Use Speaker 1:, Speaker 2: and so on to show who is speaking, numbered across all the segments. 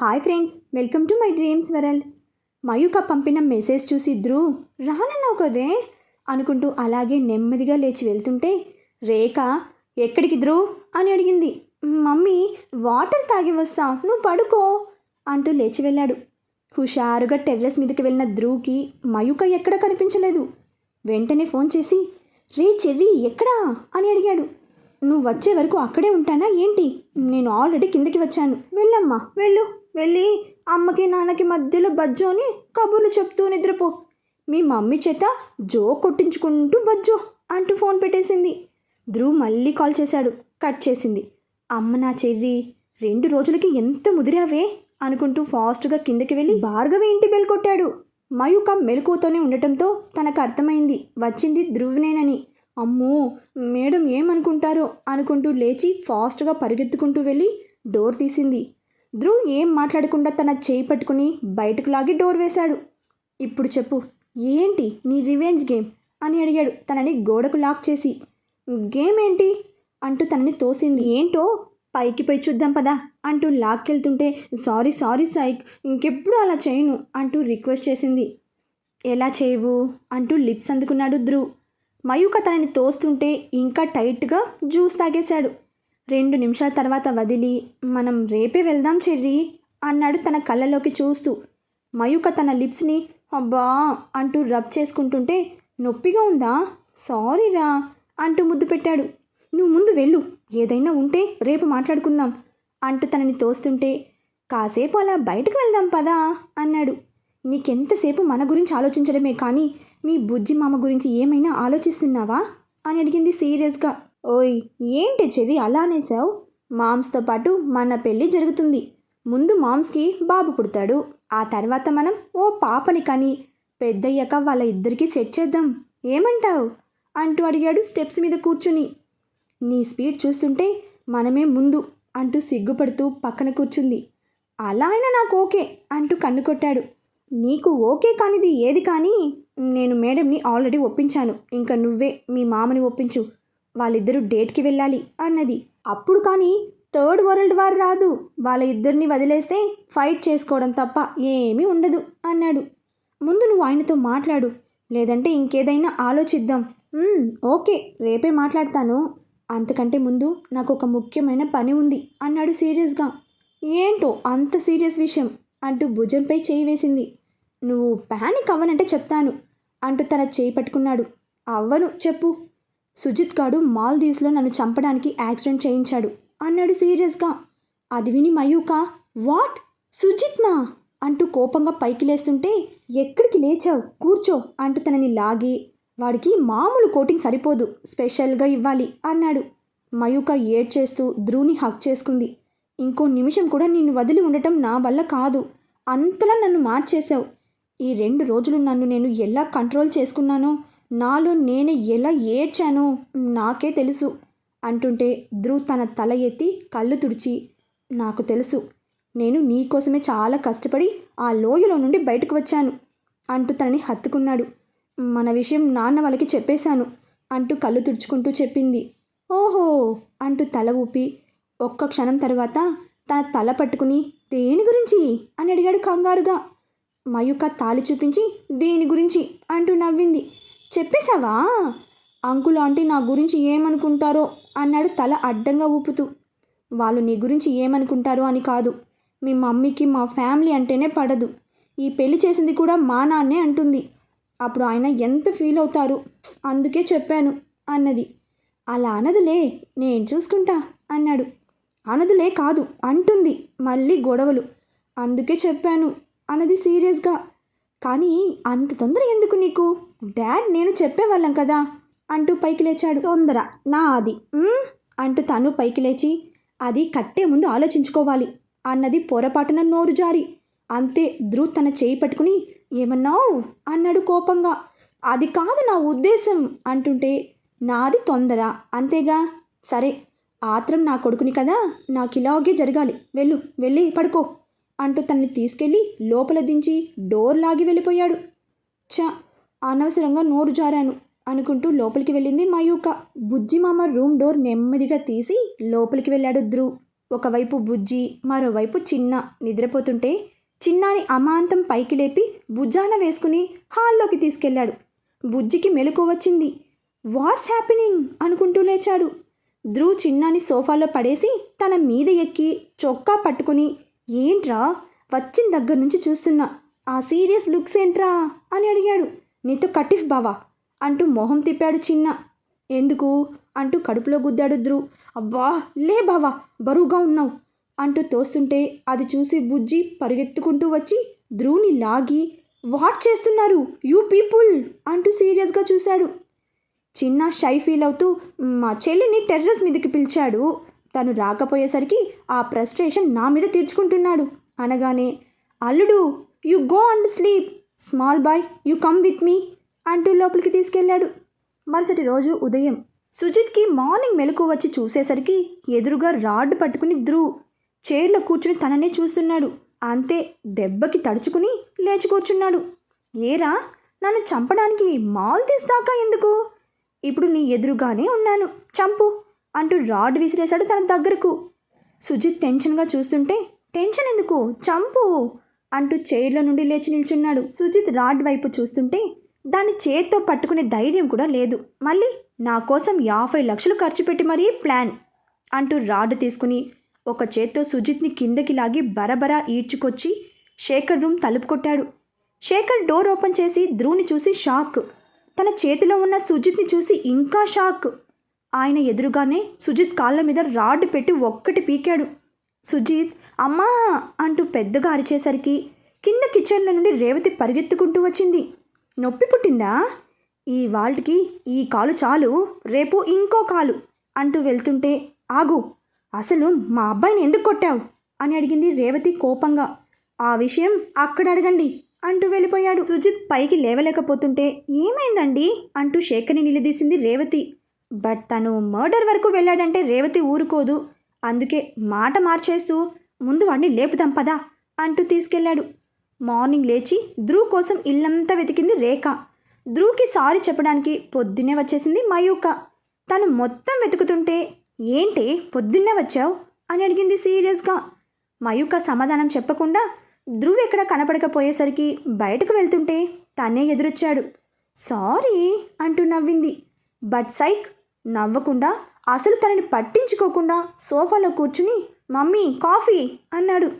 Speaker 1: Hi friends welcome to my dreams world. Mayuka పంపిన message చూసి ధ్రువ్ రానన్నావు కదే అనుకుంటూ అలాగే నెమ్మదిగా లేచి వెళ్తుంటే రేఖ ఎక్కడికి ధ్రువ్ అని అడిగింది. మమ్మీ వాటర్ తాగి వస్తా నువ్వు పడుకో అంటూ లేచి వెళ్ళాడు. హుషారుగా టెర్రస్ మీదకి వెళ్ళిన ధ్రువ్కి మయూక ఎక్కడ కనిపించలేదు. వెంటనే ఫోన్ చేసి రే చెర్రీ ఎక్కడా? అని అడిగాడు. నువ్వు వచ్చే వరకు అక్కడే ఉంటానా ఏంటి? నేను ఆల్రెడీ కిందకి వచ్చాను. వెళ్ళమ్మా వెళ్ళు. వెళ్ళి అమ్మకి నాన్నకి మధ్యలో బజ్జోని కబుర్లు చెప్తూ నిద్రపో. మీ మమ్మీ చేత జో కొట్టించుకుంటూ బజ్జో అంటూ ఫోన్ పెట్టేసింది. ధ్రువ్ మళ్ళీ కాల్ చేశాడు. కట్ చేసింది. అమ్మ నా చెర్రి రెండు రోజులకి ఎంత ముదిరావే అనుకుంటూ ఫాస్ట్గా కిందకి వెళ్ళి భార్గవి ఇంటి బెల్ కొట్టాడు. మయూక మెలకువతోనే ఉండటంతో తనకు అర్థమైంది. వచ్చింది ధ్రువ్నేనని. అమ్మో మేడం ఏమనుకుంటారో అనుకుంటూ లేచి ఫాస్ట్గా పరిగెత్తుకుంటూ వెళ్ళి డోర్ తీసింది. ధ్రువ్ ఏం మాట్లాడకుండా తన చేయి పట్టుకుని బయటకు లాగి డోర్ వేశాడు. ఇప్పుడు చెప్పు ఏంటి నీ రివెంజ్ గేమ్? అని అడిగాడు. తనని గోడకు లాక్ చేసి గేమ్ ఏంటి? అంటూ తనని తోసింది. ఏంటో పైకి పోయి చూద్దాం పదా అంటూ లాక్కెళ్తుంటే సారీ సారీ సైక్ ఇంకెప్పుడు అలా చేయను అంటూ రిక్వెస్ట్ చేసింది. ఎలా చేయవు? అంటూ లిప్స్ అందుకున్నాడు ధ్రువ్. మయూక తనని తోస్తుంటే ఇంకా టైట్గా జ్యూస్ తాగేశాడు. రెండు నిమిషాల తర్వాత వదిలి మనం రేపే వెళ్దాం చెర్రీ అన్నాడు తన కళ్ళలోకి చూస్తూ. మయూక తన లిప్స్ని అబ్బా అంటూ రబ్ చేసుకుంటుంటే నొప్పిగా ఉందా? సారీరా అంటూ ముద్దు పెట్టాడు. నువ్వు ముందు వెళ్ళు ఏదైనా ఉంటే రేపు మాట్లాడుకుందాం అంటూ తనని తోస్తుంటే కాసేపు అలా బయటకు వెళ్దాం పదా అన్నాడు. నీకెంతసేపు మన గురించి ఆలోచించడమే కానీ మీ బుజ్జి మామ గురించి ఏమైనా ఆలోచిస్తున్నావా? అని అడిగింది సీరియస్గా. ఓయ్ ఏంటి చెరి అలానేసావు మామ్స్తో పాటు మన పెళ్ళి జరుగుతుంది. ముందు మామ్స్కి బాబు పుడతాడు. ఆ తర్వాత మనం ఓ పాపని కానీ పెద్దయ్యాక వాళ్ళ ఇద్దరికి సెట్ చేద్దాం. ఏమంటావు? అంటూ అడిగాడు స్టెప్స్ మీద కూర్చుని. నీ స్పీడ్ చూస్తుంటే మనమే ముందు అంటూ సిగ్గుపడుతూ పక్కన కూర్చుంది. అలా అయినా నాకు ఓకే అంటూ కన్ను కొట్టాడు. నీకు ఓకే కానిది ఏది కానీ నేను మేడంని ఆల్రెడీ ఒప్పించాను. ఇంకా నువ్వే మీ మామని ఒప్పించు. వాళ్ళిద్దరూ డేట్కి వెళ్ళాలి అన్నది. అప్పుడు కానీ థర్డ్ వరల్డ్ వార్ రాదు. వాళ్ళ ఇద్దరిని వదిలేస్తే ఫైట్ చేసుకోవడం తప్ప ఏమీ ఉండదు అన్నాడు. ముందు నువ్వు ఆయనతో మాట్లాడు. లేదంటే ఇంకేదైనా ఆలోచిద్దాం. ఓకే రేపే మాట్లాడతాను. అంతకంటే ముందు నాకు ఒక ముఖ్యమైన పని ఉంది అన్నాడు సీరియస్గా. ఏంటో అంత సీరియస్ విషయం అంటూ భుజంపై చేయి వేసింది. నువ్వు ప్యానిక్ అవ్వనంటే చెప్తాను అంటూ తన చేయి పట్టుకున్నాడు. అవ్వను చెప్పు. సుజిత్ గాడు మాల్దీవ్స్లో నన్ను చంపడానికి యాక్సిడెంట్ చేయించాడు. అన్నాడు సీరియస్గా. అది విని మయూక వాట్? సుజిత్నా? అంటూ కోపంగా పైకి లేస్తుంటే ఎక్కడికి లేచావు? కూర్చో అంటూ తనని లాగి వాడికి మామూలు కోటింగ్ సరిపోదు స్పెషల్గా ఇవ్వాలి అన్నాడు. మయూక ఏడ్చేస్తూ ధ్రువుని హక్ చేసుకుంది. ఇంకో నిమిషం కూడా నిన్ను వదిలి ఉండటం నా వల్ల కాదు. అంతలా నన్ను మార్చేశావు. ఈ రెండు రోజులు నన్ను నేను ఎలా కంట్రోల్ చేసుకున్నానో నాలో నేను ఎలా ఏడ్చానో నాకే తెలుసు అంటుంటే ధ్రువ్ తన తల ఎత్తి కళ్ళు తుడిచి నాకు తెలుసు. నేను నీకోసమే చాలా కష్టపడి ఆ లోయలో నుండి బయటకు వచ్చాను అంటూ తనని హత్తుకున్నాడు. మన విషయం నాన్న వాళ్ళకి చెప్పేశాను అంటూ కళ్ళు తుడుచుకుంటూ చెప్పింది. ఓహో అంటూ తల ఊపి ఒక్క క్షణం తర్వాత తన తల పట్టుకుని దేని గురించి? అని అడిగాడు కంగారుగా. మయూక తాలి చూపించి దేని గురించి అంటూ నవ్వింది. చెప్పేశావా? అంకుల్ ఆంటీ నా గురించి ఏమనుకుంటారో అన్నాడు తల అడ్డంగా ఊపుతూ. వాళ్ళు నీ గురించి ఏమనుకుంటారో అని కాదు. మీ మమ్మీకి మా ఫ్యామిలీ అంటేనే పడదు. ఈ పెళ్ళి చేసింది కూడా మా నాన్నే అంటుంది. అప్పుడు ఆయన ఎంత ఫీల్ అవుతారు? అందుకే చెప్పాను అన్నది. అలా అనదులే నేను చూసుకుంటా అన్నాడు. అనదులే కాదు అంటుంది మళ్ళీ గొడవలు. అందుకే చెప్పాను అన్నది సీరియస్గా. కానీ అంత తొందర ఎందుకు నీకు? డాడ్ నేను చెప్పేవాళ్ళం కదా అంటూ పైకి లేచాడు. తొందర నా అది అంటూ తను పైకి లేచి అది కట్టే ముందు ఆలోచించుకోవాలి అన్నది పొరపాటున నోరు జారి. అంతే ధ్రువ్ తన చేయి పట్టుకుని ఏమన్నావు? అన్నాడు కోపంగా. అది కాదు నా ఉద్దేశం అంటుంటే నాది తొందర అంతేగా? సరే ఆత్రం నా కొడుకుని కదా నాకు ఇలాగే జరగాలి. వెళ్ళు వెళ్ళి పడుకో అంటూ తనని తీసుకెళ్ళి లోపల దించి డోర్ లాగి వెళ్ళిపోయాడు. చా అనవసరంగా నోరు జారాను అనుకుంటూ లోపలికి వెళ్ళింది మయూక. బుజ్జిమామ రూమ్ డోర్ నెమ్మదిగా తీసి లోపలికి వెళ్ళాడు ధ్రువ్ ఒకవైపు బుజ్జి మరోవైపు చిన్న. నిద్రపోతుంటే చిన్నాని అమాంతం పైకి లేపి భుజాన వేసుకుని హాల్లోకి తీసుకెళ్ళాడు. బుజ్జికి మెలకు వచ్చింది. What's happening? అనుకుంటూ లేచాడు. ధ్రువ్ చిన్నాని సోఫాలో పడేసి తన మీద ఎక్కి చొక్కా పట్టుకుని ఏంట్రా? వచ్చిన దగ్గర నుంచి చూస్తున్నా. ఆ సీరియస్ లుక్స్ ఏంట్రా? అని అడిగాడు. నీతో కటిఫ్ బావా? అంటూ మొహం తిప్పాడు చిన్న. ఎందుకు? అంటూ కడుపులో గుద్దాడు ధ్రువ్ అబ్బా లే బావా బరువుగా ఉన్నావు. అంటూ తోస్తుంటే అది చూసి బుజ్జి పరిగెత్తుకుంటూ వచ్చి ధ్రువుని లాగి వాట్ చేస్తున్నారు? You people? అంటూ సీరియస్గా చూశాడు. చిన్న షై ఫీల్ అవుతూ మా చెల్లిని టెర్రస్ మీదకి పిలిచాడు. తను రాకపోయేసరికి ఆ ఫ్రస్ట్రేషన్ నా మీద తీర్చుకుంటున్నాడు. అనగానే అల్లుడు you go and sleep. Small boy you come with me అంటూ లోపలికి తీసుకెళ్ళాడు. మరుసటి రోజు ఉదయం సుజిత్కి మార్నింగ్ మెలకు వచ్చి చూసేసరికి ఎదురుగా రాడ్ పట్టుకుని ధ్రువ్ చైర్లో కూర్చుని తననే చూస్తున్నాడు. అంతే దెబ్బకి తడుచుకుని లేచి కూర్చున్నాడు. ఏరా నన్ను చంపడానికి మాల్ దాకా ఎందుకు? ఇప్పుడు నీ ఎదురుగానే ఉన్నాను చంపు అంటూ రాడ్ విసిరేశాడు తన దగ్గరకు. సుజిత్ టెన్షన్గా చూస్తుంటే టెన్షన్ ఎందుకు? చంపు అంటూ చైర్లో నుండి లేచి నిల్చున్నాడు. సుజిత్ రాడ్ వైపు చూస్తుంటే దాన్ని చేత్తో పట్టుకునే ధైర్యం కూడా లేదు. మళ్ళీ నా కోసం యాభై లక్షలు ఖర్చు పెట్టి మరీ ప్లాన్ అంటూ రాడ్ తీసుకుని ఒక చేత్తో సుజిత్ని కిందకి లాగి బరబరా ఈడ్చుకొచ్చి శేఖర్ రూమ్ తలుపు కొట్టాడు. శేఖర్ డోర్ ఓపెన్ చేసి ధ్రువుని చూసి షాక్. తన చేతిలో ఉన్న సుజిత్ని చూసి ఇంకా షాక్. ఆయన ఎదురుగానే సుజిత్ కాళ్ళ మీద రాడ్ పెట్టి ఒక్కటి పీకాడు. సుజిత్ అమ్మా అంటూ పెద్దగా అరిచేసరికి కింద కిచెన్లో నుండి రేవతి పరిగెత్తుకుంటూ వచ్చింది. నొప్పి పుట్టిందా? ఈ వాల్ట్కి ఈ కాలు చాలు రేపు ఇంకో కాలు అంటూ వెళ్తుంటే ఆగు అసలు మా అబ్బాయిని ఎందుకు కొట్టావు? అని అడిగింది రేవతి కోపంగా. ఆ విషయం అక్కడ అడగండి అంటూ వెళ్ళిపోయాడు. సుజిత్ పైకి లేవలేకపోతుంటే ఏమైందండి? అంటూ శేఖర్ని నిలదీసింది రేవతి. బట్ తను మర్డర్ వరకు వెళ్ళాడంటే రేవతి ఊరుకోదు. అందుకే మాట మార్చేస్తూ ముందు వాడిని లేపుదాం పదా అంటూ తీసుకెళ్ళాడు. మార్నింగ్ లేచి ధ్రువ్ కోసం ఇల్లంతా వెతికింది రేఖ. ధ్రువ్కి సారీ చెప్పడానికి పొద్దున్నే వచ్చేసింది మయూక. తను మొత్తం వెతుకుతుంటే ఏంటి పొద్దున్నే వచ్చావు? అని అడిగింది సీరియస్గా. మయూక సమాధానం చెప్పకుండా ధ్రువ్ ఎక్కడ కనపడకపోయేసరికి బయటకు వెళ్తుంటే తనే ఎదురొచ్చాడు. సారీ అంటూ నవ్వింది. బట్ సైక్ నవ్వకుండా అసలు తనని పట్టించుకోకుండా సోఫాలో కూర్చుని మమ్మీ కాఫీ అన్నాడు.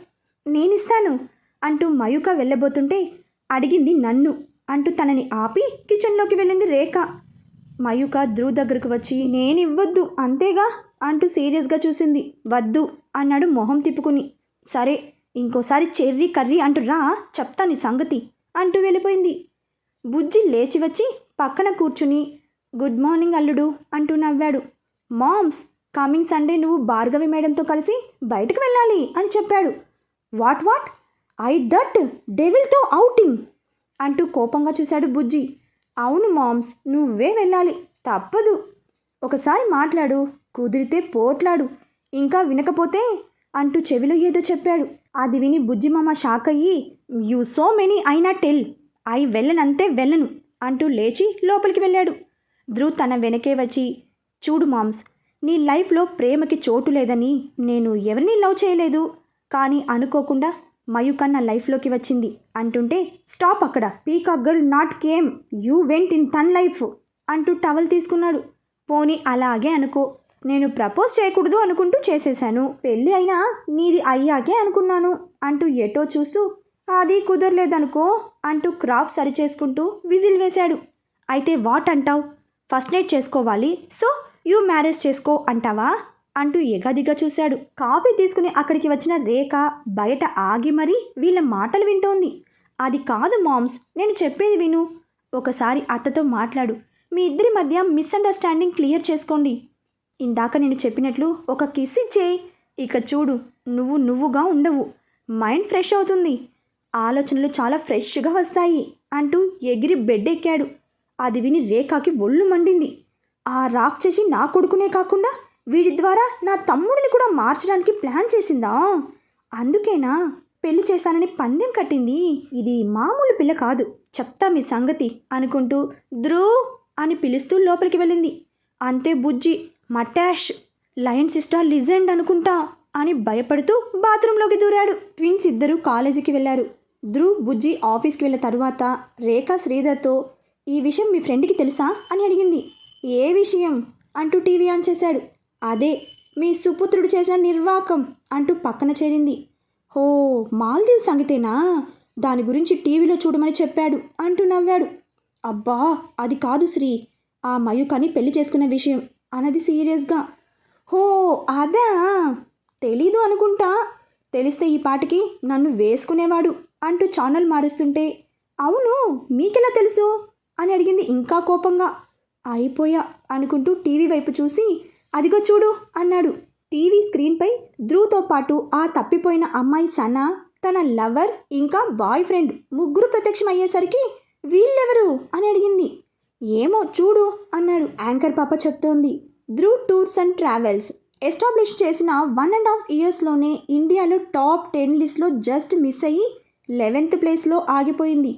Speaker 1: నేనిస్తాను అంటూ మయూక వెళ్ళబోతుంటే అడిగింది నన్ను అంటూ తనని ఆపి కిచెన్లోకి వెళ్ళింది రేఖ. మయూక ధ్రువ్ దగ్గరకు వచ్చి నేను ఇవ్వద్దు అంతేగా? అంటూ సీరియస్గా చూసింది. వద్దు అన్నాడు మొహం తిప్పుకుని. సరే ఇంకోసారి చెర్రీ కర్రీ అంటూ రా చెప్తాను సంగతి అంటూ వెళ్ళిపోయింది. బుజ్జి లేచి వచ్చి పక్కన కూర్చుని గుడ్ మార్నింగ్ అల్లుడు అంటూ నవ్వాడు. మామ్స్ కమింగ్ సండే నువ్వు భార్గవి మేడంతో కలిసి బయటకు వెళ్ళాలి అని చెప్పాడు. వాట్ వాట్ ఐ దట్ డెవిల్తో అవుటింగ్ అంటూ కోపంగా చూశాడు బుజ్జి. అవును మామ్స్ నువ్వే వెళ్ళాలి తప్పదు. ఒకసారి మాట్లాడు కుదిరితే పోట్లాడు ఇంకా వినకపోతే అంటూ చెవిలో ఏదో చెప్పాడు. అది విని బుజ్జి మామ షాక్ అయ్యి యూ సో మెనీ అయినా టెల్ ఐ వెళ్ళనంతే వెళ్ళను అంటూ లేచి లోపలికి వెళ్ళాడు. ధ్రువ్ తన వెనకే వచ్చి చూడు మామ్స్ నీ లైఫ్లో ప్రేమకి చోటు లేదని నేను ఎవరిని లవ్ చేయలేదు. కానీ అనుకోకుండా మయూక నా లైఫ్లోకి వచ్చింది అంటుంటే స్టాప్ అక్కడ. Peacock girl not came. You went in then life అంటూ టవల్ తీసుకున్నాడు. పోనీ అలాగే అనుకో. నేను ప్రపోజ్ చేయకూడదు అనుకుంటూ చేసేశాను. పెళ్ళి అయినా నీది అయ్యాకే అనుకున్నాను అంటూ ఎటో చూస్తూ అది కుదరలేదనుకో అంటూ క్రాఫ్ సరిచేసుకుంటూ విజిల్ వేశాడు. అయితే వాట్ అంటావు? ఫస్ట్ నైట్ చేసుకోవాలి. సో యూ మ్యారేజ్ చేసుకో అంటావా? అంటూ ఎగదిగా చూశాడు. కాఫీ తీసుకుని అక్కడికి వచ్చిన రేఖ బయట ఆగి మరీ వీళ్ళ మాటలు వింటోంది. అది కాదు మామ్స్ నేను చెప్పేది విను. ఒకసారి అత్తతో మాట్లాడు. మీ ఇద్దరి మధ్య మిస్అండర్స్టాండింగ్ క్లియర్ చేసుకోండి. ఇందాక నేను చెప్పినట్లు ఒక కిస్ ఇచ్చేయి. ఇక చూడు నువ్వు నువ్వుగా ఉండవు. మైండ్ ఫ్రెష్ అవుతుంది. ఆలోచనలు చాలా ఫ్రెష్గా వస్తాయి అంటూ ఎగిరి బెడ్ ఎక్కాడు అది విని రేఖకి ఒళ్ళు మండింది. ఆ రాక్షసి నా కొడుకునే కాకుండా వీడి ద్వారా నా తమ్ముడిని కూడా మార్చడానికి ప్లాన్ చేసిందా? అందుకేనా? పెళ్ళి చేశానని పందెం కట్టింది. ఇది మామూలు పిల్ల కాదు. చెప్తా మీ సంగతి అనుకుంటూ ధ్రువ్ అని పిలుస్తూ లోపలికి వెళ్ళింది. అంతే బుజ్జి మటాష్ లయన్ సిస్టర్ లిజెండ్ అనుకుంటా అని భయపడుతూ బాత్రూంలోకి దూరాడు. ట్విన్స్ ఇద్దరు కాలేజీకి వెళ్ళారు. ధ్రువ్ బుజ్జి ఆఫీస్కి వెళ్ళిన తర్వాత రేఖ శ్రీధర్తో ఈ విషయం మీ ఫ్రెండ్కి తెలుసా? అని అడిగింది. ఏ విషయం? అంటూ టీవీ ఆన్ చేశాడు. అదే మీ సుపుత్రుడు చేసిన నిర్వాకం అంటూ పక్కన చేరింది. హో మాల్దీవ్ సంగతేనా? దాని గురించి టీవీలో చూడమని చెప్పాడు అంటూ నవ్వాడు. అబ్బా అది కాదు శ్రీ. ఆ మయూకని పెళ్ళి చేసుకున్న విషయం అన్నది సీరియస్గా. హో అదా? తెలీదు అనుకుంటా. తెలిస్తే ఈ పాటికి నన్ను వేసుకునేవాడు అంటూ ఛానల్ మారుస్తుంటే. అవును మీకెలా తెలుసు? అని అడిగింది ఇంకా కోపంగా. అయిపోయా అనుకుంటూ టీవీ వైపు చూసి అదిగో చూడు అన్నాడు. టీవీ స్క్రీన్పై ధ్రువ్తో పాటు ఆ తప్పిపోయిన అమ్మాయి సనా తన లవర్ ఇంకా బాయ్ ఫ్రెండ్ ముగ్గురు ప్రత్యక్షం అయ్యేసరికి వీళ్ళెవరు? అని అడిగింది. ఏమో చూడు అన్నాడు. యాంకర్ పాప చెప్తోంది. Dhruv tours and travels establish చేసిన వన్ అండ్ హాఫ్ ఇయర్స్లోనే ఇండియాలో టాప్ టెన్ లిస్ట్లో జస్ట్ మిస్ అయ్యి లెవెన్త్ ప్లేస్లో ఆగిపోయింది.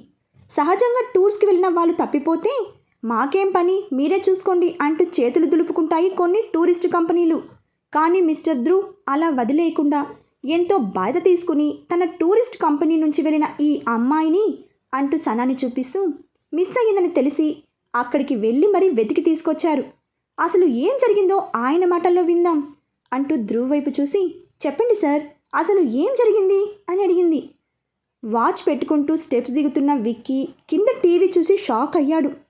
Speaker 1: సహజంగా టూర్స్కి వెళ్ళిన వాళ్ళు తప్పిపోతే మాకేం పని? మీరే చూసుకోండి అంటూ చేతులు దులుపుకుంటాయి కొన్ని టూరిస్ట్ కంపెనీలు. కానీ మిస్టర్ ధ్రువ్ అలా వదిలేయకుండా ఎంతో బాధ తీసుకుని తన టూరిస్ట్ కంపెనీ నుంచి వెళ్ళిన ఈ అమ్మాయిని అంటూ సనాని చూపిస్తూ మిస్ అయ్యిందని తెలిసి అక్కడికి వెళ్ళి మరీ వెతికి తీసుకొచ్చారు. అసలు ఏం జరిగిందో ఆయన మాటల్లో విందాం అంటూ ధ్రువ్ వైపు చూసి చెప్పండి సార్ అసలు ఏం జరిగింది? అని అడిగింది. వాచ్ పెట్టుకుంటూ స్టెప్స్ దిగుతున్న విక్కీ కింద టీవీ చూసి షాక్ అయ్యాడు.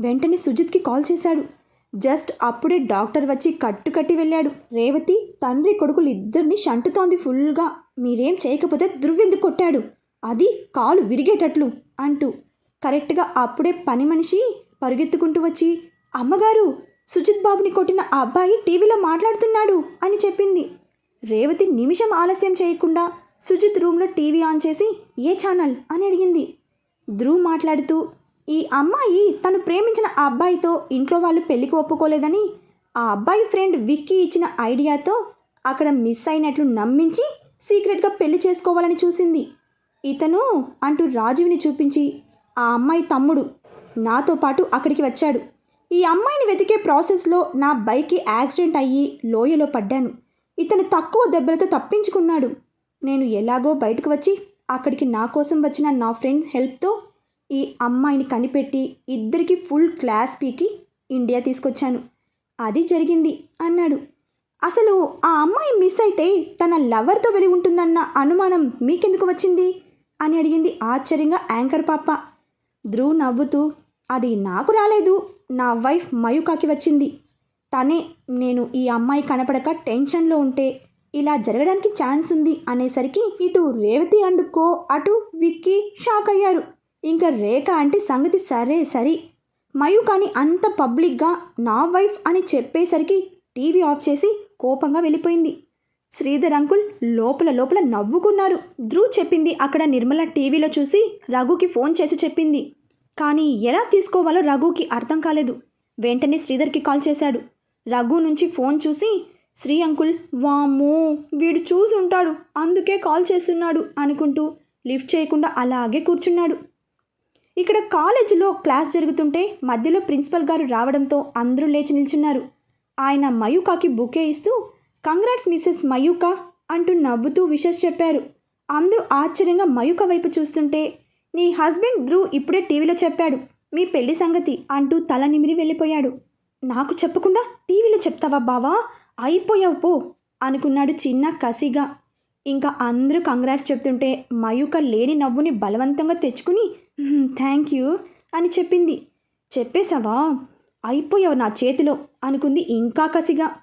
Speaker 1: వెంటనే సుజిత్కి కాల్ చేశాడు. జస్ట్ అప్పుడే డాక్టర్ వచ్చి కట్టు కట్టి వెళ్ళాడు. రేవతి తండ్రి కొడుకులు ఇద్దరిని షంటుతోంది ఫుల్గా. మీరేం చేయకపోతే ధృవ్వెందుకు కొట్టాడు. అది కాలు విరిగేటట్లు అంటూ. కరెక్ట్గా అప్పుడే పని మనిషి పరుగెత్తుకుంటూ వచ్చి అమ్మగారు సుజిత్ బాబుని కొట్టిన ఆ అబ్బాయి టీవీలో మాట్లాడుతున్నాడు అని చెప్పింది. రేవతి నిమిషం ఆలస్యం చేయకుండా సుజిత్ రూమ్లో టీవీ ఆన్ చేసి ఏ ఛానల్? అని అడిగింది. ధ్రువ్ మాట్లాడుతూ ఈ అమ్మాయి తను ప్రేమించిన ఆ అబ్బాయితో ఇంట్లో వాళ్ళు పెళ్ళికి ఒప్పుకోలేదని ఆ అబ్బాయి ఫ్రెండ్ విక్కీ ఇచ్చిన ఐడియాతో అక్కడ మిస్ అయినట్లు నమ్మించి సీక్రెట్గా పెళ్ళి చేసుకోవాలని చూసింది. ఇతను అంటూ రాజీవ్ని చూపించి ఆ అమ్మాయి తమ్ముడు నాతో పాటు అక్కడికి వచ్చాడు. ఈ అమ్మాయిని వెతికే ప్రాసెస్లో నా బైక్కి యాక్సిడెంట్ అయ్యి లోయలో పడ్డాను. ఇతను తక్కువ దెబ్బలతో తప్పించుకున్నాడు. నేను ఎలాగో బయటకు వచ్చి అక్కడికి నా కోసం వచ్చిన నా ఫ్రెండ్ హెల్ప్తో ఈ అమ్మాయిని కనిపెట్టి ఇద్దరికి ఫుల్ క్లాస్ పీకి ఇండియా తీసుకొచ్చాను. అది జరిగింది అన్నాడు. అసలు ఆ అమ్మాయి మిస్ అయితే తన లవర్తో వెళ్ళి ఉంటుందన్న అనుమానం మీకెందుకు వచ్చింది? అని అడిగింది ఆశ్చర్యంగా యాంకర్ పాప. ధ్రువ్ నవ్వుతూ అది నాకు రాలేదు. నా వైఫ్ మయూకాకి వచ్చింది. తనే నేను ఈ అమ్మాయి కనపడక టెన్షన్లో ఉంటే ఇలా జరగడానికి ఛాన్స్ ఉంది అనేసరికి ఇటు రేవతి అండ్ కో అటు విక్కీ షాక్ అయ్యారు ఇంకా రేఖ అంటే సంగతి సరే సరి. మయు కానీ అంత పబ్లిక్గా నా వైఫ్ అని చెప్పేసరికి టీవీ ఆఫ్ చేసి కోపంగా వెళ్ళిపోయింది. శ్రీధర్ అంకుల్ లోపల లోపల నవ్వుకున్నారు. ధ్రువ్ చెప్పింది అక్కడ నిర్మల టీవీలో చూసి రఘుకి ఫోన్ చేసి చెప్పింది. కానీ ఎలా తీసుకోవాలో రఘుకి అర్థం కాలేదు. వెంటనే శ్రీధర్కి కాల్ చేశాడు. రఘు నుంచి ఫోన్ చూసి శ్రీ అంకుల్ వామ్మో వీడు చూసి ఉంటాడు అందుకే కాల్ చేస్తున్నాడు అనుకుంటూ లిఫ్ట్ చేయకుండా అలాగే కూర్చున్నాడు. ఇక్కడ కాలేజీలో క్లాస్ జరుగుతుంటే మధ్యలో ప్రిన్సిపల్ గారు రావడంతో అందరూ లేచి నిల్చున్నారు. ఆయన మయూకాకి బుకే ఇస్తూ కంగ్రాట్స్ మిస్సెస్ మయూకా అంటూ నవ్వుతూ విషెస్ చెప్పారు. అందరూ ఆశ్చర్యంగా మయూక వైపు చూస్తుంటే నీ హస్బెండ్ ధ్రువ్ ఇప్పుడే టీవీలో చెప్పాడు మీ పెళ్ళి సంగతి అంటూ తల నిమిరి వెళ్ళిపోయాడు. నాకు చెప్పకుండా టీవీలో చెప్తావా బావా? అయిపోయావు పో అనుకున్నాడు చిన్న కసిగా. ఇంకా అందరూ కంగ్రాట్స్ చెప్తుంటే మయూక లేని నవ్వుని బలవంతంగా తెచ్చుకుని థ్యాంక్ యూ అని చెప్పింది. చెప్పేశావా? అయిపోయావు నా చేతిలో అనుకుంది ఇంకా కసిగా.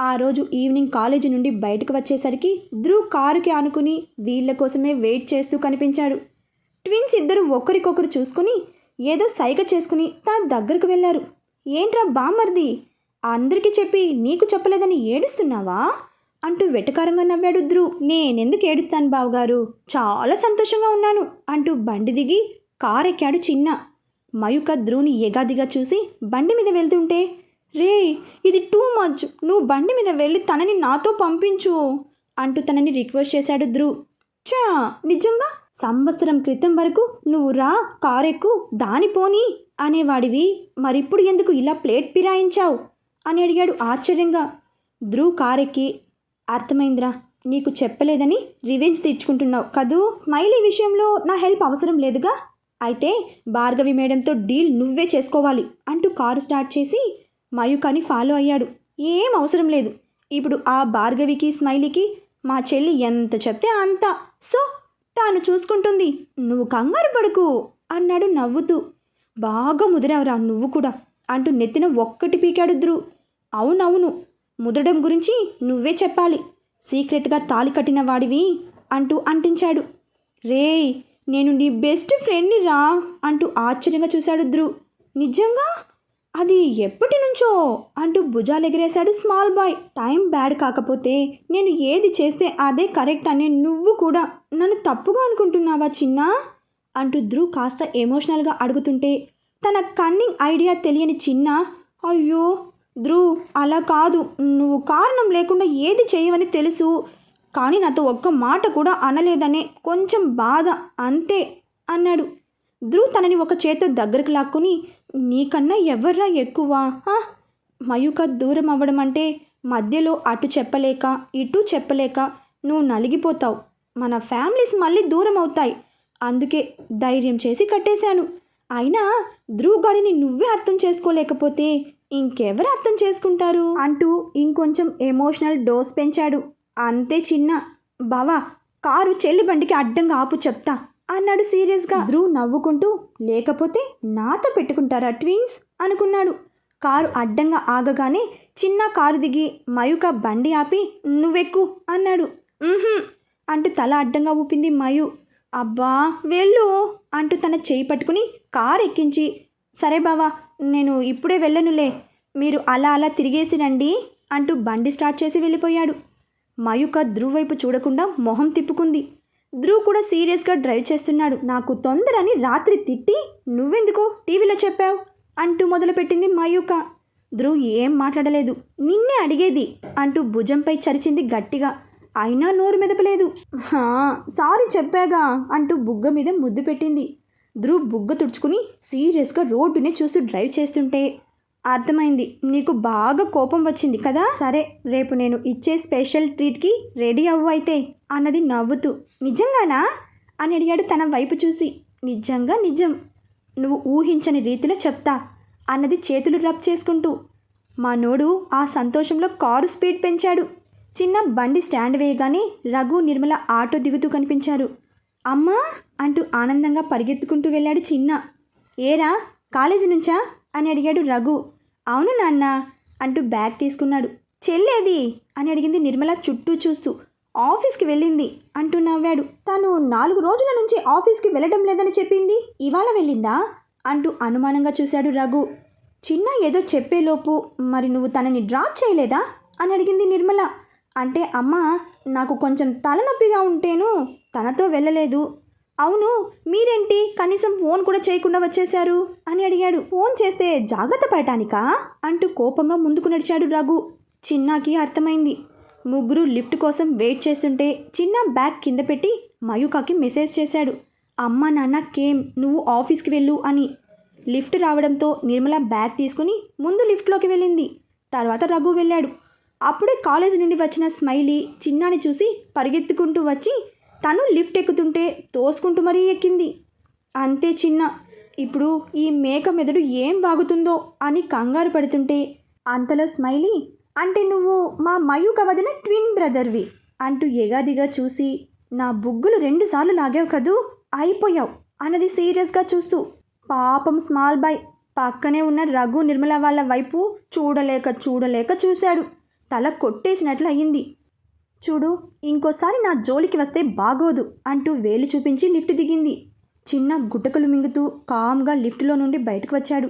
Speaker 1: ఆ రోజు ఈవినింగ్ కాలేజీ నుండి బయటకు వచ్చేసరికి ధ్రువ్ కారుకి ఆనుకుని వీళ్ళ కోసమే వెయిట్ చేస్తూ కనిపించాడు. ట్విన్స్ ఇద్దరు ఒకరికొకరు చూసుకుని ఏదో సైగ చేసుకుని తన దగ్గరకు వెళ్ళారు ఏంట్రా బామ్మర్ది? అందరికీ చెప్పి నీకు చెప్పలేదని ఏడుస్తున్నావా? అంటూ వెటకారంగా నవ్వాడు ధ్రువ్. నేనెందుకు ఏడుస్తాను బావగారు? చాలా సంతోషంగా ఉన్నాను అంటూ బండి దిగి కారెక్కాడు చిన్న. మయుక ధ్రువుని ఎగాదిగా చూసి బండి మీద వెళ్తుంటే? రే ఇది టూ మచ్. నువ్వు బండి మీద వెళ్ళి తనని నాతో పంపించు అంటూ తనని రిక్వెస్ట్ చేశాడు ధ్రువ్. చా నిజంగా? సంవత్సరం క్రితం వరకు నువ్వు రా కారెక్కు దాని పోని అనేవాడివి. మరిప్పుడు ఎందుకు ఇలా ప్లేట్ పిరాయించావు? అని అడిగాడు ఆశ్చర్యంగా. ధ్రువ్ కారెక్కి అర్థమైందిరా. నీకు చెప్పలేదని రివెంజ్ తీర్చుకుంటున్నావు కదూ? ఈ విషయంలో నా హెల్ప్ అవసరం లేదుగా? అయితే భార్గవి మేడంతో డీల్ నువ్వే చేసుకోవాలి అంటూ కారు స్టార్ట్ చేసి మయూకాని ఫాలో అయ్యాడు. ఏం అవసరం లేదు. ఇప్పుడు ఆ భార్గవికి స్మైలీకి మా చెల్లి ఎంత చెప్తే అంత. సో తాను చూసుకుంటుంది. నువ్వు కంగారు పడుకు అన్నాడు నవ్వుతూ. బాగా ముదిరావురా నువ్వు కూడా అంటూ నెత్తిన ఒక్కటి పీకాడు ధ్రువ్. అవునవును. ముదడం గురించి నువ్వే చెప్పాలి. సీక్రెట్గా తాలి కట్టిన వాడివి అంటూ అంటించాడు. రేయ్ నేను నీ బెస్ట్ ఫ్రెండ్ని రా అంటూ ఆశ్చర్యంగా చూశాడు ధ్రువ్. నిజంగా? అది ఎప్పటి నుంచో? అంటూ భుజాలు ఎగిరేశాడు స్మాల్ బాయ్. టైం బ్యాడ్ కాకపోతే నేను ఏది చేస్తే అదే కరెక్ట్ అనే నువ్వు కూడా నన్ను తప్పుగా అనుకుంటున్నావా చిన్నా? అంటూ ధ్రువ్ కాస్త ఎమోషనల్గా అడుగుతుంటే తన కన్నింగ్ ఐడియా తెలియని చిన్న అయ్యో ధ్రువ్ అలా కాదు. నువ్వు కారణం లేకుండా ఏది చేయవని తెలుసు. కానీ నాతో ఒక్క మాట కూడా అనలేదనే కొంచెం బాధ. అంతే అన్నాడు. ధ్రువ్ తనని ఒక చేతితో దగ్గరకు లాక్కుని నీకన్నా ఎవర్రా ఎక్కువ? మయూక దూరం అవ్వడం అంటే మధ్యలో అటు చెప్పలేక ఇటు చెప్పలేక నువ్వు నలిగిపోతావు. మన ఫ్యామిలీస్ మళ్ళీ దూరం అవుతాయి. అందుకే ధైర్యం చేసి కట్టేశాను. అయినా ధ్రువ్ గాడిని నువ్వే అర్థం చేసుకోలేకపోతే ఇంకెవరు అర్థం చేసుకుంటారు? అంటూ ఇంకొంచెం ఎమోషనల్ డోస్ పెంచాడు. అంతే చిన్న. బావా కారు చెల్లి బండికి అడ్డంగా ఆపు చెప్తా అన్నాడు సీరియస్గా. ధ్రువ్ నవ్వుకుంటూ లేకపోతే నాతో పెట్టుకుంటారా ట్విన్స్? అనుకున్నాడు. కారు అడ్డంగా ఆగగానే చిన్న కారు దిగి మయుక బండి ఆపి నువ్వెక్కు అన్నాడు. అంటూ తల అడ్డంగా ఊపింది మయు. అబ్బా వెళ్ళు అంటూ తన చేయి పట్టుకుని కారు ఎక్కించి సరే బావా నేను ఇప్పుడే వెళ్ళనులే. మీరు అలా అలా తిరిగేసి రండి అంటూ బండి స్టార్ట్ చేసి వెళ్ళిపోయాడు. మయూక ధ్రువ్ వైపు చూడకుండా మొహం తిప్పుకుంది. ధ్రువ్ కూడా సీరియస్గా డ్రైవ్ చేస్తున్నాడు. నాకు తొందరని రాత్రి తిట్టి నువ్వెందుకు టీవీలో చెప్పావు అంటూ మొదలుపెట్టింది మయూక. ధ్రువ్ ఏం మాట్లాడలేదు. నిన్నే అడిగేది అంటూ భుజంపై చరిచింది గట్టిగా. అయినా నోరు మెదపలేదు. "హా, సారీ చెప్పాగా అంటూ బుగ్గ మీద ముద్దు పెట్టింది. ధ్రువ్ బుగ్గ తుడుచుకుని సీరియస్గా రోడ్డునే చూస్తూ డ్రైవ్ చేస్తుంటే అర్థమైంది నీకు బాగా కోపం వచ్చింది కదా? సరే రేపు నేను ఇచ్చే స్పెషల్ ట్రీట్కి రెడీ అవ్వు అయితే అన్నది నవ్వుతూ నిజంగానా? అని అడిగాడు తన వైపు చూసి నిజంగా నిజం నువ్వు ఊహించని రీతిలో చెప్తా అన్నది చేతులు రబ్ చేసుకుంటూ. మా నోడు ఆ సంతోషంలో కారు స్పీడ్ పెంచాడు. చిన్న బండి స్టాండ్ వేయగానే రఘు నిర్మల ఆటో దిగుతూ కనిపించారు. అమ్మా అంటూ ఆనందంగా పరిగెత్తుకుంటూ వెళ్ళాడు చిన్న. ఏరా కాలేజీ నుంచా? అని అడిగాడు రఘు. అవును నాన్న అంటూ బ్యాగ్ తీసుకున్నాడు. చెల్లేది? అని అడిగింది నిర్మల చుట్టూ చూస్తూ. ఆఫీస్కి వెళ్ళింది అంటూ నవ్వాడు. తను నాలుగు రోజుల నుంచి ఆఫీస్కి వెళ్ళడం లేదని చెప్పింది ఇవాళ వెళ్ళిందా? అంటూ అనుమానంగా చూశాడు రఘు. చిన్న ఏదో చెప్పేలోపు మరి నువ్వు తనని డ్రాప్ చేయలేదా? అని అడిగింది నిర్మల. అంటే అమ్మ నాకు కొంచెం తలనొప్పిగా ఉంటేను తనతో వెళ్ళలేదు. అవును మీరేంటి కనీసం ఫోన్ కూడా చేయకుండా వచ్చేశారు? అని అడిగాడు. ఫోన్ చేస్తే జాగ్రత్త పడటానికా? అంటూ కోపంగా ముందుకు నడిచాడు రఘు. చిన్నాకి అర్థమైంది. ముగ్గురు లిఫ్ట్ కోసం వెయిట్ చేస్తుంటే చిన్న బ్యాగ్ కింద పెట్టి మయూకాకి మెసేజ్ చేశాడు. అమ్మ నాన్న కేమ్ నువ్వు ఆఫీస్కి వెళ్ళు అని. లిఫ్ట్ రావడంతో నిర్మల బ్యాగ్ తీసుకుని ముందు లిఫ్ట్లోకి వెళ్ళింది. తర్వాత రఘు వెళ్ళాడు. అప్పుడే కాలేజీ నుండి వచ్చిన స్మైలీ చిన్నాని చూసి పరిగెత్తుకుంటూ వచ్చి తను లిఫ్ట్ ఎక్కుతుంటే తోసుకుంటూ మరీ ఎక్కింది. అంతే చిన్న ఇప్పుడు ఈ మేక మెదడు ఏం వాగుతుందో అని కంగారు పడుతుంటే అంతలో స్మైలీ అంటే నువ్వు మా మయూక వదిన ట్విన్ బ్రదర్వి అంటూ ఎగాదిగా చూసి నా బుగ్గులు రెండుసార్లు లాగావు కదూ అయిపోయావు అన్నది సీరియస్గా చూస్తూ పాపం స్మాల్ బాయ్ పక్కనే ఉన్న రఘు నిర్మల వాళ్ళ వైపు చూడలేక చూడలేక చూశాడు. తల కొట్టేసినట్లు అయ్యింది చూడు ఇంకోసారి నా జోలికి వస్తే బాగోదు అంటూ వేలు చూపించి లిఫ్ట్ దిగింది. చిన్న గుటకలు మింగుతూ కామ్గా లిఫ్ట్లో నుండి బయటకు వచ్చాడు.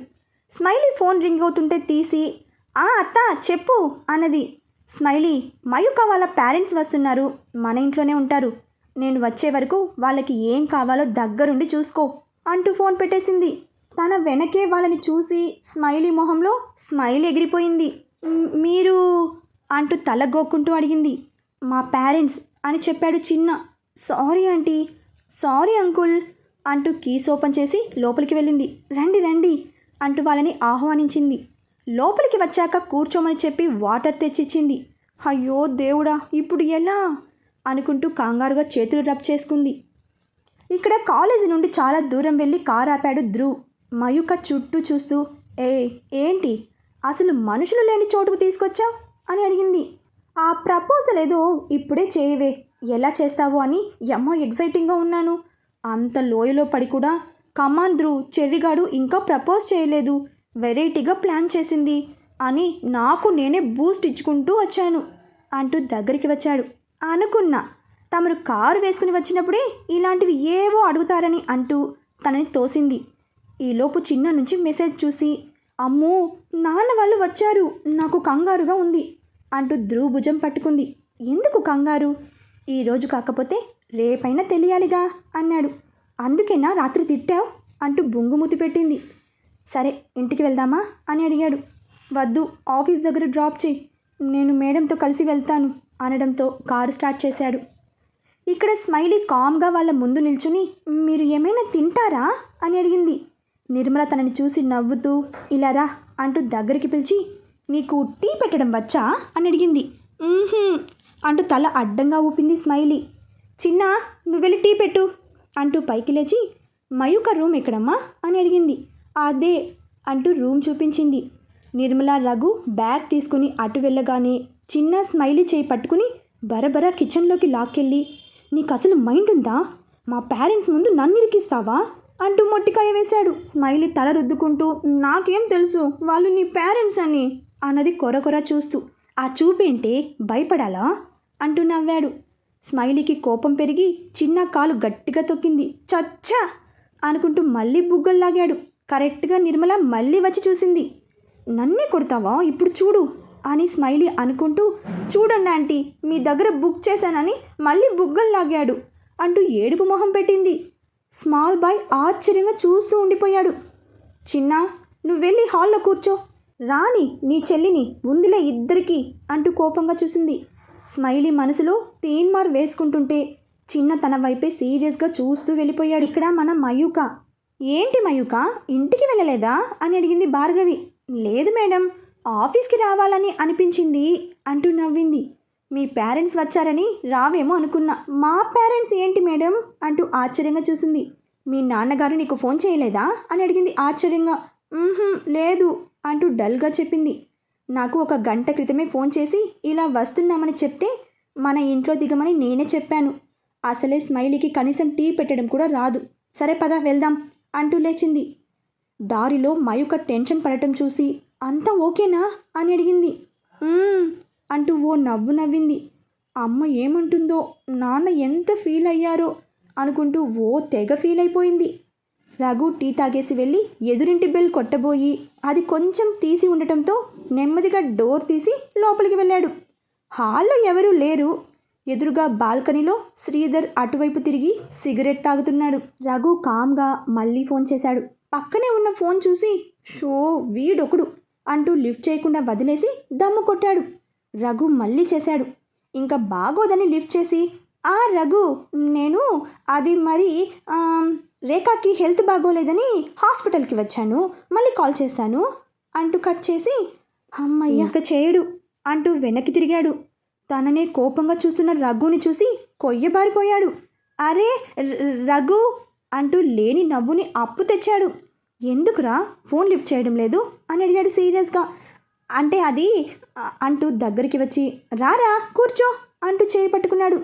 Speaker 1: స్మైలీ ఫోన్ రింగ్ అవుతుంటే తీసి ఆ అత్త చెప్పు అన్నది. స్మైలీ మయూక వాళ్ళ పేరెంట్స్ వస్తున్నారు. మన ఇంట్లోనే ఉంటారు. నేను వచ్చే వరకు వాళ్ళకి ఏం కావాలో దగ్గరుండి చూసుకో అంటూ ఫోన్ పెట్టేసింది. తన వెనకే వాళ్ళని చూసి స్మైలీ మొహంలో స్మైల్ ఎగిరిపోయింది. మీరు అంటూ తలగోక్కుంటూ అడిగింది. మా పేరెంట్స్ అని చెప్పాడు చిన్న. సారీ ఆంటీ సారీ అంకుల్ అంటూ కీస్ ఓపెన్ చేసి లోపలికి వెళ్ళింది. రండి రండి అంటూ వాళ్ళని ఆహ్వానించింది. లోపలికి వచ్చాక కూర్చోమని చెప్పి వాటర్ తెచ్చిచ్చింది. అయ్యో దేవుడా ఇప్పుడు ఎలా? అనుకుంటూ కంగారుగా చేతులు రబ్ చేసుకుంది. ఇక్కడ కాలేజీ నుండి చాలా దూరం వెళ్ళి కారు ఆపాడు ధ్రువ్. మయూక చుట్టూ చూస్తూ ఏ ఏంటి? అసలు మనుషులు లేని చోటుకు తీసుకొచ్చావు? అని అడిగింది. ఆ ప్రపోజల్ ఏదో ఇప్పుడే చేయవే. ఎలా చేస్తావో అని ఎమ్మో ఎగ్జైటింగ్గా ఉన్నాను. అంత లోయలో పడి కూడా కమాన్ ధ్రువ్ చెర్రిగాడు ఇంకా ప్రపోజ్ చేయలేదు. వెరైటీగా ప్లాన్ చేసింది అని నాకు నేనే బూస్ట్ ఇచ్చుకుంటూ వచ్చాను అంటూ దగ్గరికి వచ్చాడు. అనుకున్నా తమరు కారు వేసుకుని వచ్చినప్పుడే ఇలాంటివి ఏవో అడుగుతారని అంటూ తనని తోసింది. ఈలోపు చిన్న నుంచి మెసేజ్ చూసి అమ్మో నాన్న వాళ్ళు వచ్చారు. నాకు కంగారుగా ఉంది. అంటూ ధ్రువ్ భుజం పట్టుకుంది. ఎందుకు కంగారు? ఈరోజు కాకపోతే రేపైనా తెలియాలిగా అన్నాడు. అందుకేనా రాత్రి తిట్టావు? అంటూ బొంగుమూతి పెట్టింది. సరే ఇంటికి వెళ్దామా? అని అడిగాడు. వద్దు ఆఫీస్ దగ్గర డ్రాప్ చేయి. నేను మేడంతో కలిసి వెళ్తాను అనడంతో కారు స్టార్ట్ చేశాడు. ఇక్కడ స్మైలీ కామ్గా వాళ్ళ ముందు నిల్చుని మీరు ఏమైనా తింటారా? అని అడిగింది. నిర్మల తనని చూసి నవ్వుతూ ఇలా రా అంటూ దగ్గరికి పిలిచి నీకు టీ పెట్టడం వచ్చా? అని అడిగింది. అంటూ తల అడ్డంగా ఊపింది స్మైలీ. చిన్న నువ్వెళ్ళి టీ పెట్టు అంటూ పైకి లేచి మయూక రూమ్ ఎక్కడమ్మా? అని అడిగింది. అదే అంటూ రూమ్ చూపించింది. నిర్మల రఘు బ్యాగ్ తీసుకుని అటు వెళ్ళగానే చిన్న స్మైలీ చేయి పట్టుకుని బరబర కిచెన్లోకి లాక్కెళ్ళి నీకు అసలు మైండ్ ఉందా? మా పేరెంట్స్ ముందు నన్ను ఇరికిస్తావా? అంటూ మొట్టికాయ వేశాడు. స్మైలీ తల రుద్దుకుంటూ నాకేం తెలుసు వాళ్ళు నీ పేరెంట్స్ అని. అన్నది కొరకొర చూస్తూ ఆ చూపేంటే భయపడాలా? అంటూ నవ్వాడు. స్మైలీకి కోపం పెరిగి చిన్న కాలు గట్టిగా తొక్కింది. చచ్చా! అనుకుంటూ మళ్ళీ బుగ్గల్లాగాడు కరెక్ట్గా నిర్మల మళ్ళీ వచ్చి చూసింది. నన్నే కొడతావా? ఇప్పుడు చూడు అని స్మైలీ అనుకుంటూ చూడండి ఆంటీ మీ దగ్గర బుక్ చేశానని మళ్ళీ బుగ్గల్లాగాడు అంటూ ఏడుపు మొహం పెట్టింది. స్మాల్ బాయ్ ఆశ్చర్యంగా చూస్తూ ఉండిపోయాడు. చిన్న నువ్వు వెళ్ళి హాల్లో కూర్చో. రాని నీ చెల్లిని ఉందిలే ఇద్దరికి అంటూ కోపంగా చూసింది. స్మైలీ మనసులో తీన్మార్ వేసుకుంటుంటే చిన్న తన వైపే సీరియస్గా చూస్తూ వెళ్ళిపోయాడు ఇక్కడ మన మయూక. ఏంటి మయూక? ఇంటికి వెళ్ళలేదా? అని అడిగింది భార్గవి. లేదు మేడం ఆఫీస్కి రావాలని అనిపించింది అంటూ నవ్వింది. మీ పేరెంట్స్ వచ్చారని రావేమో అనుకున్నా. మా పేరెంట్స్ ఏంటి మేడం? అంటూ ఆశ్చర్యంగా చూసింది. మీ నాన్నగారు నీకు ఫోన్ చేయలేదా? అని అడిగింది ఆశ్చర్యంగా. లేదు. అంటూ డల్గా చెప్పింది. నాకు ఒక గంట క్రితమే ఫోన్ చేసి ఇలా వస్తున్నామని చెప్తే మన ఇంట్లో దిగమని నేనే చెప్పాను. అసలే స్మైలీకి కనీసం టీ పెట్టడం కూడా రాదు. సరే పద వెళ్దాం అంటూ లేచింది. దారిలో మయూక టెన్షన్ పడటం చూసి అంతా ఓకేనా? అని అడిగింది. అంటూ ఓ నవ్వు నవ్వింది. అమ్మ ఏమంటుందో నాన్న ఎంత ఫీల్ అయ్యారో అనుకుంటూ ఓ తెగ ఫీల్ అయిపోయింది. రఘు టీ తాగేసి వెళ్ళి ఎదురింటి బెల్ కొట్టబోయి అది కొంచెం తీసి ఉండటంతో నెమ్మదిగా డోర్ తీసి లోపలికి వెళ్ళాడు. హాల్లో ఎవరూ లేరు. ఎదురుగా బాల్కనీలో శ్రీధర్ అటువైపు తిరిగి సిగరెట్ తాగుతున్నాడు. రఘు కామ్గా మళ్ళీ ఫోన్ చేశాడు. పక్కనే ఉన్న ఫోన్ చూసి షో వీడొకడు అంటూ లిఫ్ట్ చేయకుండా వదిలేసి దమ్ము కొట్టాడు. రఘు మళ్ళీ చేశాడు. ఇంకా బాగోదని లిఫ్ట్ చేసి ఆ రఘు నేను అది మరి రేఖకి హెల్త్ బాగోలేదని హాస్పిటల్కి వచ్చాను. మళ్ళీ కాల్ చేశాను. అంటూ కట్ చేసి అమ్మయ్య! ఇంకా చేయడు అంటూ వెనక్కి తిరిగాడు. తననే కోపంగా చూస్తున్న రఘుని చూసి కొయ్యబారిపోయాడు అరే ర- రఘు! అంటూ లేని నవ్వుని అప్పు తెచ్చాడు. ఎందుకురా? ఫోన్ లిఫ్ట్ చేయడం లేదు? అని అడిగాడు సీరియస్గా. అంటే అది అంటూ దగ్గరికి వచ్చి రారా కూర్చో! అంటూ చేయి పట్టుకున్నాడు.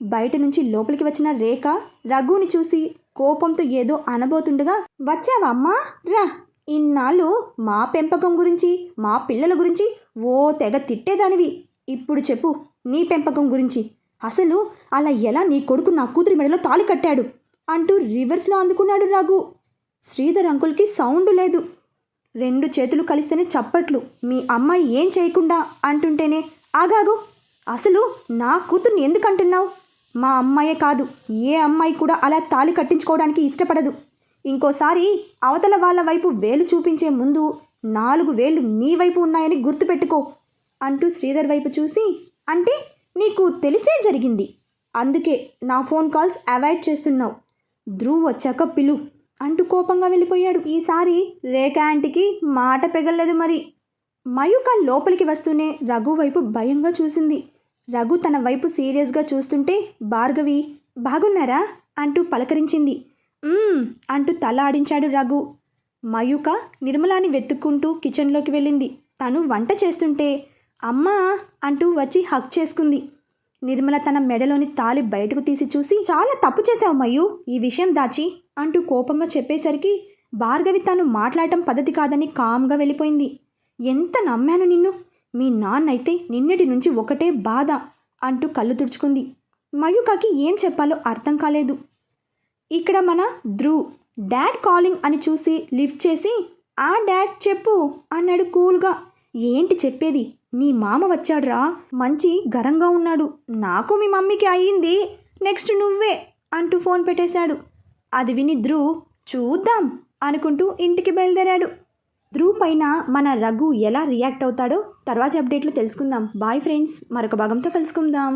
Speaker 1: బయట నుంచి లోపలికి వచ్చిన రేఖ రఘుని చూసి కోపంతో ఏదో అనబోతుండగా వచ్చావమ్మా? రా. ఇన్నాళ్ళు మా పెంపకం గురించి మా పిల్లల గురించి ఓ తెగ తిట్టేదానివి. ఇప్పుడు చెప్పు నీ పెంపకం గురించి. అసలు అలా ఎలా నీ కొడుకు నా కూతురి మెడలో తాళి కట్టాడు? అంటూ రివర్స్లో అందుకున్నాడు రాఘు. శ్రీధర్ అంకుల్కి సౌండ్ లేదు. రెండు చేతులు కలిస్తేనే చప్పట్లు. మీ అమ్మాయి ఏం చేయకుండా? అంటుంటేనే ఆగాగు. అసలు నా కూతుర్ని ఎందుకంటున్నావు మా అమ్మాయే కాదు ఏ అమ్మాయి కూడా అలా తాళి కట్టించుకోవడానికి ఇష్టపడదు. ఇంకోసారి అవతల వాళ్ళ వైపు వేలు చూపించే ముందు నాలుగు వేలు నీ వైపు ఉన్నాయని గుర్తుపెట్టుకో అంటూ శ్రీధర్ వైపు చూసి అంటే నీకు తెలిసే జరిగింది. అందుకే నా ఫోన్ కాల్స్ అవాయిడ్ చేస్తున్నావు. ధ్రువ్ వచ్చాక పిలు అంటూ కోపంగా వెళ్ళిపోయాడు. ఈసారి రేఖ ఆంటీకి మాట పెగలేదు మరి. మయూక లోపలికి వస్తూనే రఘు వైపు భయంగా చూసింది. రఘు తన వైపు సీరియస్గా చూస్తుంటే భార్గవి బాగున్నారా? అంటూ పలకరించింది. అంటూ తల ఆడించాడు రఘు. మయూక నిర్మలాని వెతుక్కుంటూ కిచెన్లోకి వెళ్ళింది. తను వంట చేస్తుంటే అమ్మా అంటూ వచ్చి హక్ చేసుకుంది. నిర్మల తన మెడలోని తాలి బయటకు తీసి చూసి చాలా తప్పు చేశావు మయు ఈ విషయం దాచి అంటూ కోపంగా చెప్పేసరికి భార్గవి తాను మాట్లాడటం పద్ధతి కాదని కామ్గా వెళ్ళిపోయింది. ఎంత నమ్మాను నిన్ను మీ నాన్నైతే నిన్నటి నుంచి ఒకటే బాధ అంటూ కళ్ళు తుడుచుకుంది. మయూకాకి ఏం చెప్పాలో అర్థం కాలేదు. ఇక్కడ మన ధ్రువ్ డాడ్ కాలింగ్ అని చూసి లిఫ్ట్ చేసి ఆ డాడ్ చెప్పు అన్నాడు కూల్గా. ఏంటి చెప్పేది? నీ మామ వచ్చాడురా. మంచి గరంగా ఉన్నాడు. నాకు మీ మమ్మీకి అయ్యింది. నెక్స్ట్ నువ్వే అంటూ ఫోన్ పెట్టేశాడు. అది విని ధ్రువ్ చూద్దాం అనుకుంటూ ఇంటికి బయలుదేరాడు. ధ్రువ్ పైన మన రఘు ఎలా రియాక్ట్ అవుతాడో తర్వాత అప్డేట్లు తెలుసుకుందాం. బాయ్ ఫ్రెండ్స్ మరొక భాగంతో కలుసుకుందాం.